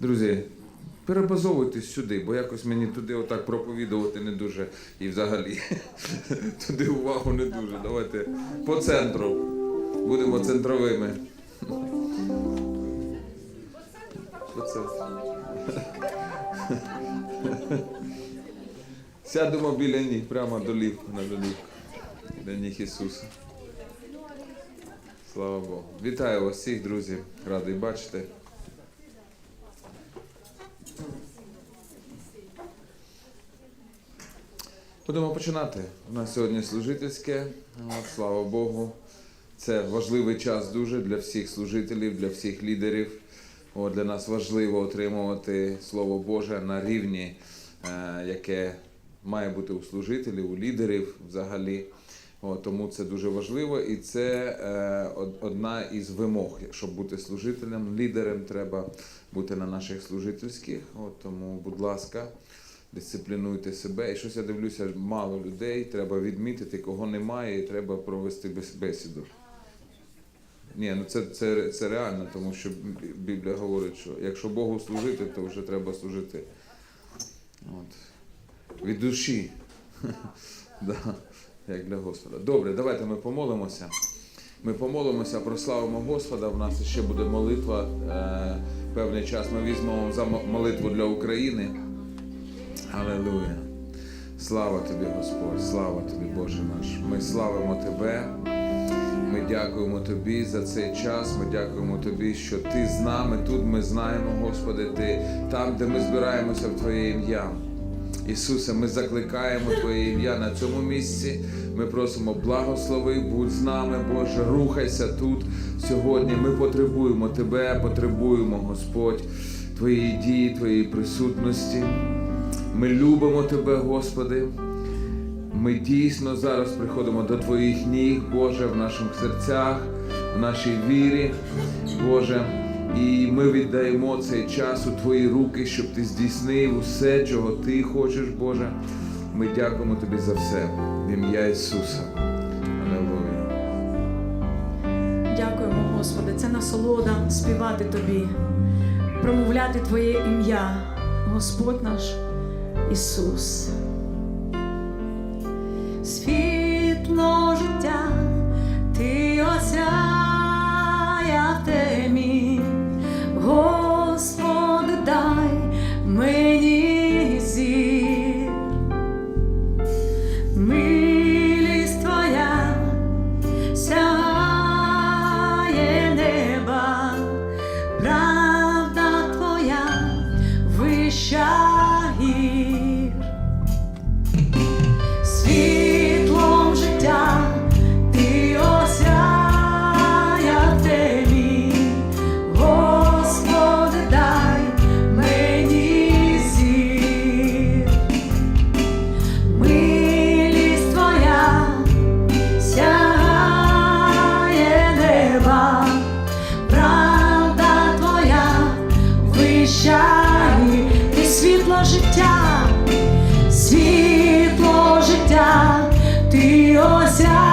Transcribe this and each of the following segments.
Друзі, перебазовуйтесь сюди, бо якось мені туди отак проповідувати не дуже і взагалі туди увагу не дуже. Давайте по центру. Будемо центровими. По центру. Сядемо біля ніг, прямо до лів, на долівку. Для ніг Ісуса. Слава Богу. Вітаю вас всіх, друзі. Радий бачити. Будемо починати. У нас сьогодні служительське. От, слава Богу. Це важливий час дуже для всіх служителів, для всіх лідерів. От, для нас важливо отримувати Слово Боже на рівні, е, яке має бути у служителів, у лідерів взагалі. От, тому це дуже важливо, і це е, одна із вимог. Щоб бути служителем, лідером, треба бути на наших служительських. От, тому, будь ласка, дисциплінуйте себе. І щось я дивлюся, мало людей. Треба відмітити, кого немає, і треба провести бес- бесіду. Ні, ну це, це, це реально, тому що Біблія говорить, що якщо Богу служити, то вже треба служити. От. Від душі. да, як для Господа. Добре, давайте ми помолимося. Ми помолимося, прославимо Господа. У нас ще буде молитва. Е, певний час ми візьмемо за молитву для України. Алілуя. Слава тобі, Господь, слава тобі, Боже наш. Ми славимо Тебе. Ми дякуємо Тобі за цей час. Ми дякуємо Тобі, що Ти з нами тут. Ми знаємо, Господи, Ти там, де ми збираємося в Твоє ім'я. Ісусе, ми закликаємо Твоє ім'я на цьому місці. Ми просимо благослови, будь з нами, Боже, рухайся тут сьогодні. Ми потребуємо Тебе, потребуємо, Господь, Твоєї дії, Твоєї присутності. Ми любимо Тебе, Господи. Ми дійсно зараз приходимо до Твоїх ніг, Боже, в наших серцях, в нашій вірі, Боже. І ми віддаємо цей час у Твої руки, щоб Ти здійснив усе, чого Ти хочеш, Боже. Ми дякуємо Тобі за все. В ім'я Ісуса. Аллилуйя. Дякуємо, Господи, це насолода співати Тобі, промовляти Твоє ім'я, Господь наш Ісус. Світло ти осяяв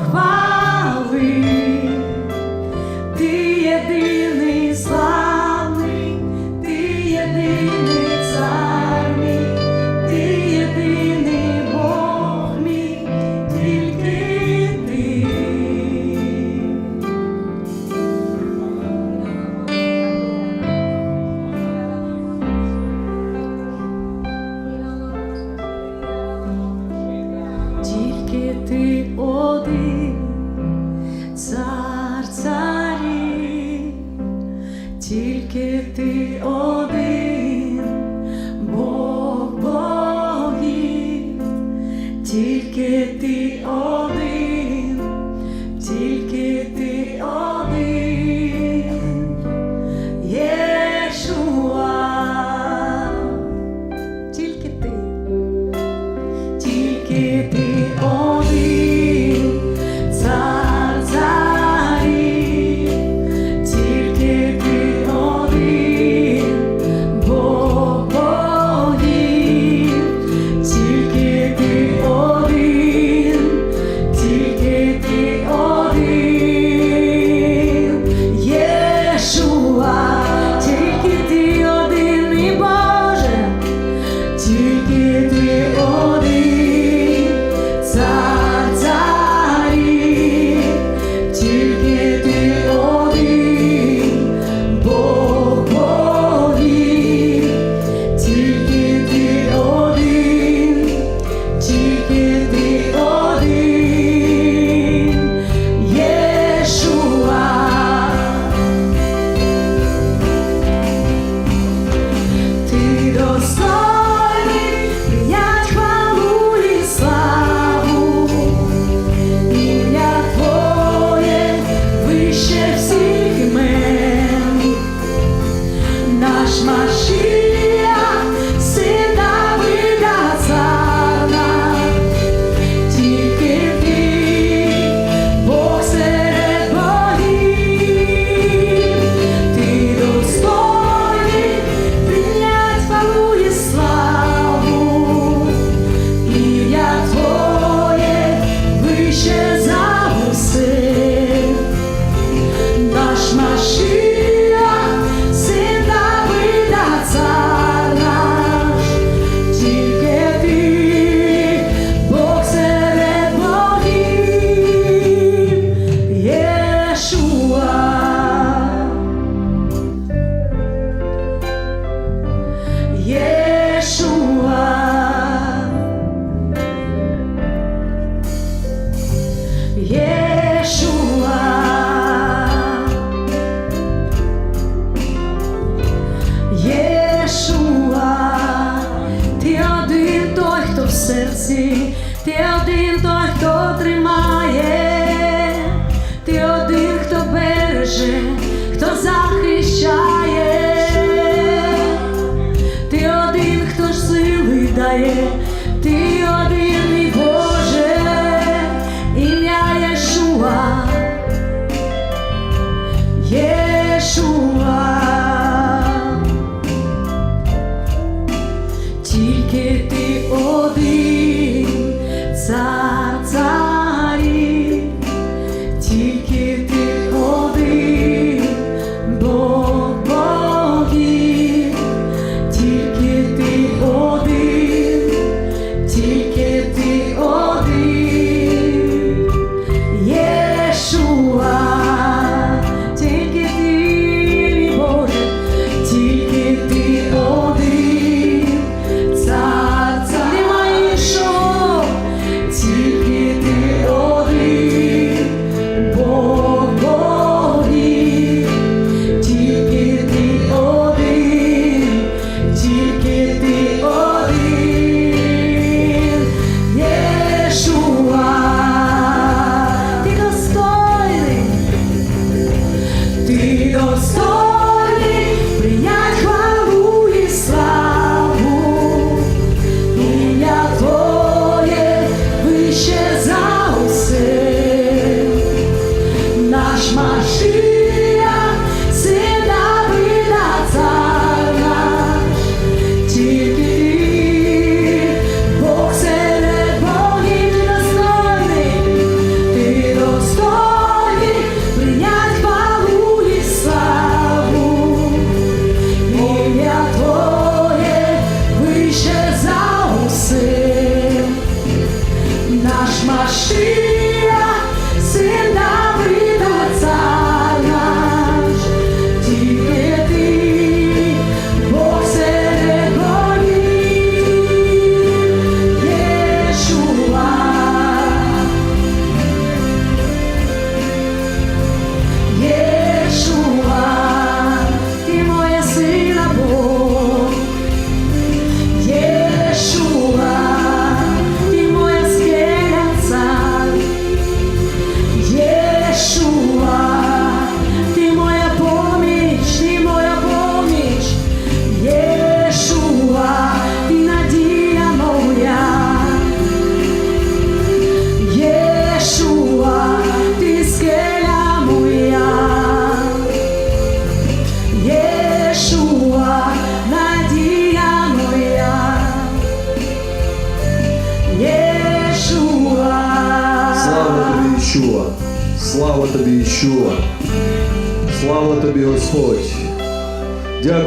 chwała. Тільки ти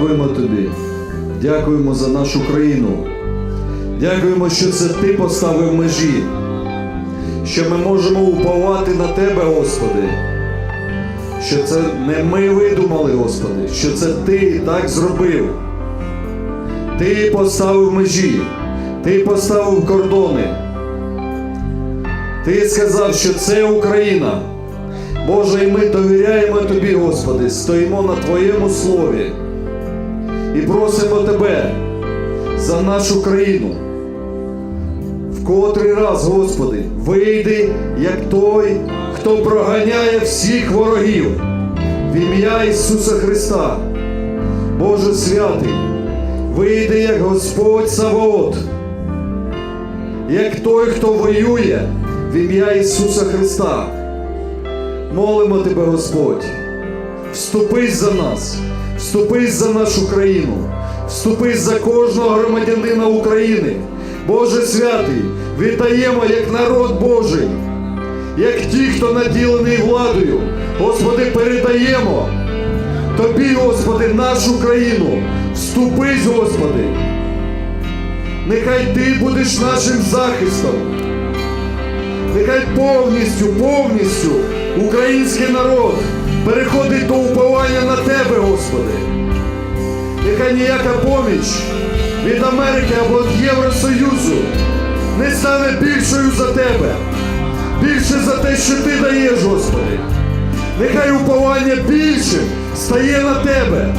Дякуємо тобі, дякуємо за нашу країну. Дякуємо, що це ти поставив межі, що ми можемо уповати на тебе, Господи. Що це не ми видумали, Господи, що це ти так зробив. Ти поставив межі, ти поставив кордони. Ти сказав, що це Україна. Боже, і ми довіряємо Тобі, Господи, стоїмо на Твоєму слові і просимо Тебе за нашу країну. В котрий раз, Господи, вийди, як той, хто проганяє всіх ворогів в ім'я Ісуса Христа. Боже святий, вийди, як Господь Саваот, як той, хто воює в ім'я Ісуса Христа. Молимо Тебе, Господь, вступись за нас, вступись за нашу країну, вступись за кожного громадянина України. Боже святий, вітаємо як народ Божий, як ті, хто наділений владою. Господи, передаємо Тобі, Господи, нашу країну. Вступись, Господи. Нехай Ти будеш нашим захистом. Нехай повністю, повністю український народ переходить до уповання на Тебе, Господи. Нехай ніяка поміч від Америки або від Євросоюзу не стане більшою за Тебе, більше за те, що Ти даєш, Господи. Нехай уповання більше стає на Тебе.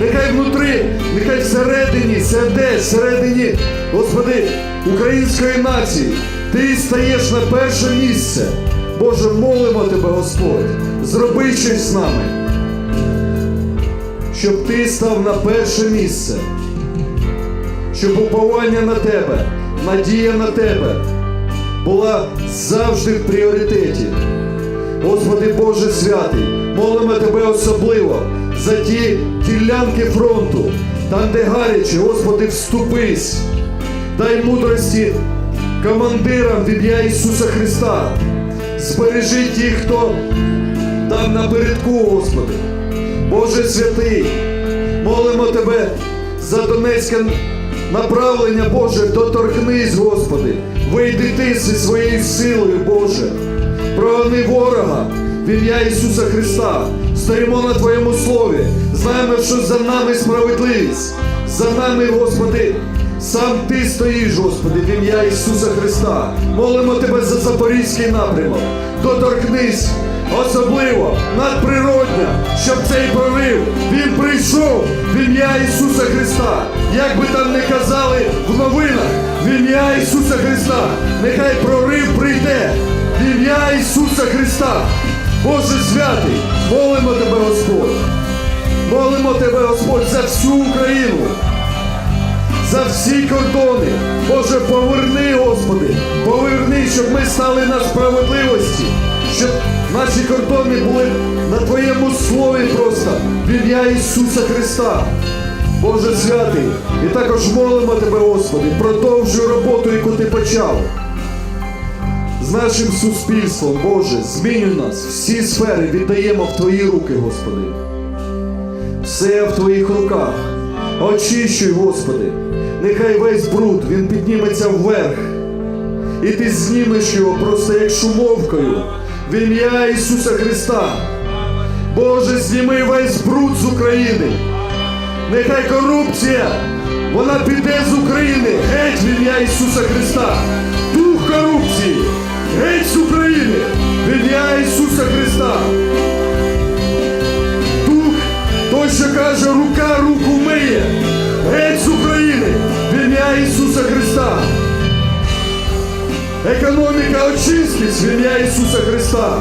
Нехай внутрі, нехай всередині, серде, всередині, Господи, української нації, Ти стаєш на перше місце. Боже, молимо Тебе, Господь, зроби щось з нами, щоб Ти став на перше місце, щоб уповання на Тебе, надія на Тебе була завжди в пріоритеті. Господи Боже святий, молимо Тебе особливо за ті ділянки фронту, там, де гаряче, Господи, вступись, дай мудрості командирам в ім'я Ісуса Христа. Збережи тих, хто там напередку, Господи. Боже святий, молимо Тебе за Донецьке направлення, Боже, доторкнись, Господи, вийди ти зі своєю силою, Боже. Прогони ворога в ім'я Ісуса Христа. Стоїмо на Твоєму слові. Знаємо, що за нами справедливість. За нами, Господи, сам Ти стоїш, Господи, в ім'я Ісуса Христа. Молимо Тебе за Запорізький напрямок. Доторкнись особливо надприродня, щоб цей прорив він прийшов в ім'я Ісуса Христа. Як би там не казали в новинах, в ім'я Ісуса Христа, нехай прорив прийде в ім'я Ісуса Христа. Боже святий, молимо Тебе, Господь. Молимо Тебе, Господь, за всю Україну, за всі кордони. Боже, поверни, Господи, поверни, щоб ми стали на справедливості, щоб наші кордони були на Твоєму слові просто в ім'я Ісуса Христа. Боже святий, і також молимо Тебе, Господи, продовжуй роботу, яку Ти почав з нашим суспільством, Боже, змінюй нас, всі сфери віддаємо в Твої руки, Господи. Все в Твоїх руках. Очищуй, Господи. Нехай весь бруд він підніметься вверх. І ти знімеш його просто як шумовкою в ім'я Ісуса Христа. Боже, зніми весь бруд з України. Нехай корупція, вона піде з України геть в ім'я Ісуса Христа. Дух корупції, геть з України в ім'я Ісуса Христа. Дух, той, що каже, рука руку миє, геть з України в ім'я Ісуса Христа. Економіка очистить в ім'я Ісуса Христа.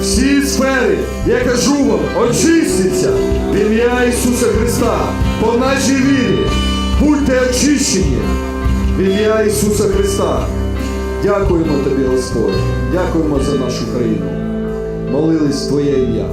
Всі сфери, я кажу вам, очиститься в ім'я Ісуса Христа по нашій вірі. Будьте очищені в ім'я Ісуса Христа. Дякуємо тобі, Господь. Дякуємо за нашу країну. Молились Твоє ім'я.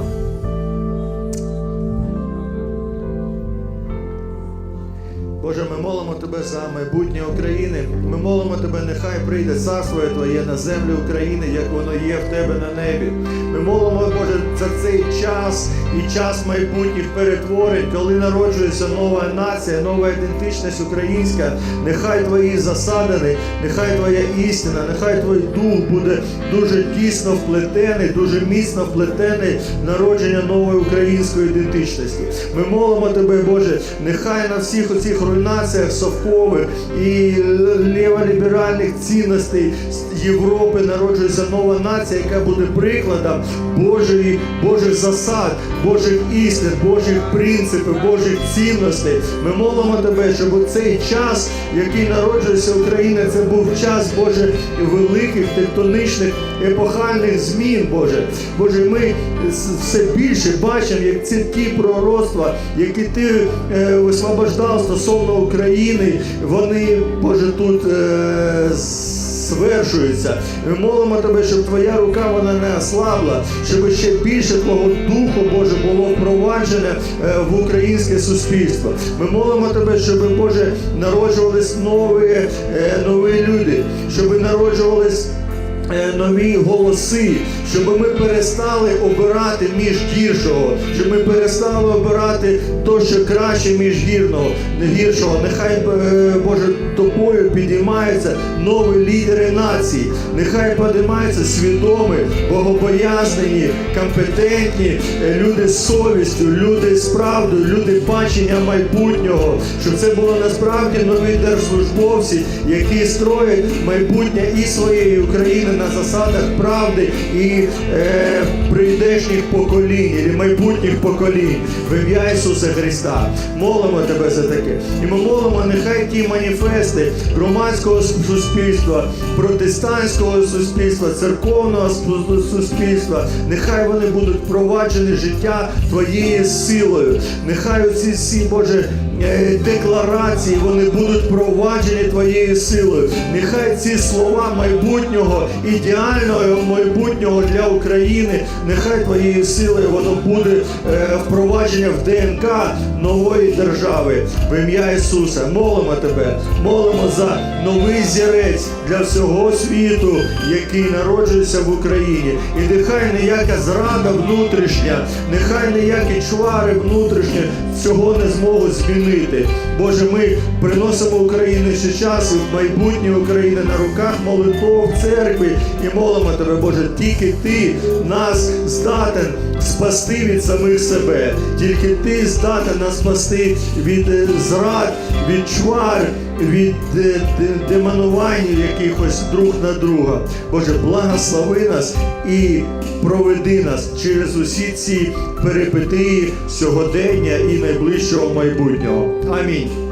Боже, ми молимо Тебе за майбутнє України. Ми молимо Тебе, нехай прийде царство Твоє на землю України, як воно є в Тебе на небі. Ми молимо, Боже, за цей час і час майбутніх перетворень, коли народжується нова нація, нова ідентичність українська. Нехай Твої засадини, нехай Твоя істина, нехай Твій дух буде дуже тісно вплетений, дуже міцно вплетений в народження нової української ідентичності. Ми молимо Тебе, Боже, нехай на всіх оцих руйнаціях совкових і ліволіберальних цінностей Європи народжується нова нація, яка буде прикладом Божої, Божих засад, Божих істин, Божих принципів, Божих цінностей. Ми молимо Тебе, щоб у цей час, який народжується Україна, це був час Боже великих тектонічних епохальних змін, Боже. Боже, ми все більше бачимо, як ці ті пророцтва, які ти е, висвобождав стосовно України, вони, Боже, тут е, звершуються. Ми молимо тебе, щоб твоя рука вона не ослабла, щоб ще більше твого духу, Боже, було впроваджене е, в українське суспільство. Ми молимо тебе, щоб Боже народжувались нові, е, нові люди, щоб народжувались. Нові голоси, щоб ми перестали обирати між гіршого, щоб ми перестали обирати то, що краще між гірного, гіршого. Нехай е, Боже тобою підіймаються нові лідери нації. Нехай підіймаються свідомі, богобоязнені, компетентні е, люди з совістю, люди з правдою, люди бачення майбутнього. Щоб це було насправді нові держслужбовці, які строять майбутнє і своєї України на засадах правди і е, прийдешніх поколінь, і майбутніх поколінь в ім'я Ісуса Христа. Молимо тебе за таке. І ми молимо, нехай ті маніфести громадського суспільства, протестантського суспільства, церковного суспільства, нехай вони будуть впроваджені життя твоєю силою. Нехай оці всі, Боже, декларації вони будуть проваджені твоєю силою. Нехай ці слова майбутнього, ідеального майбутнього для України, нехай твоєю силою воно буде е, впровадження в ДНК нової держави. В ім'я Ісуса молимо тебе, молимо за новий зірець для всього світу, який народжується в Україні. І нехай ніяка зрада внутрішня, нехай ніякі чвари внутрішні цього не зможуть змінити. Боже, ми приносимо Україні ще час і в майбутнє України на руках молитов в церкві і молимо тебе, Боже, тільки ти нас здатен спасти від самих себе. Тільки ти здатен нас спасти від е, зрад, від чвар, від е, демонувань якихось друг на друга. Боже, благослови нас і проведи нас через усі ці перипетії сьогодення і найближчого майбутнього. Амінь.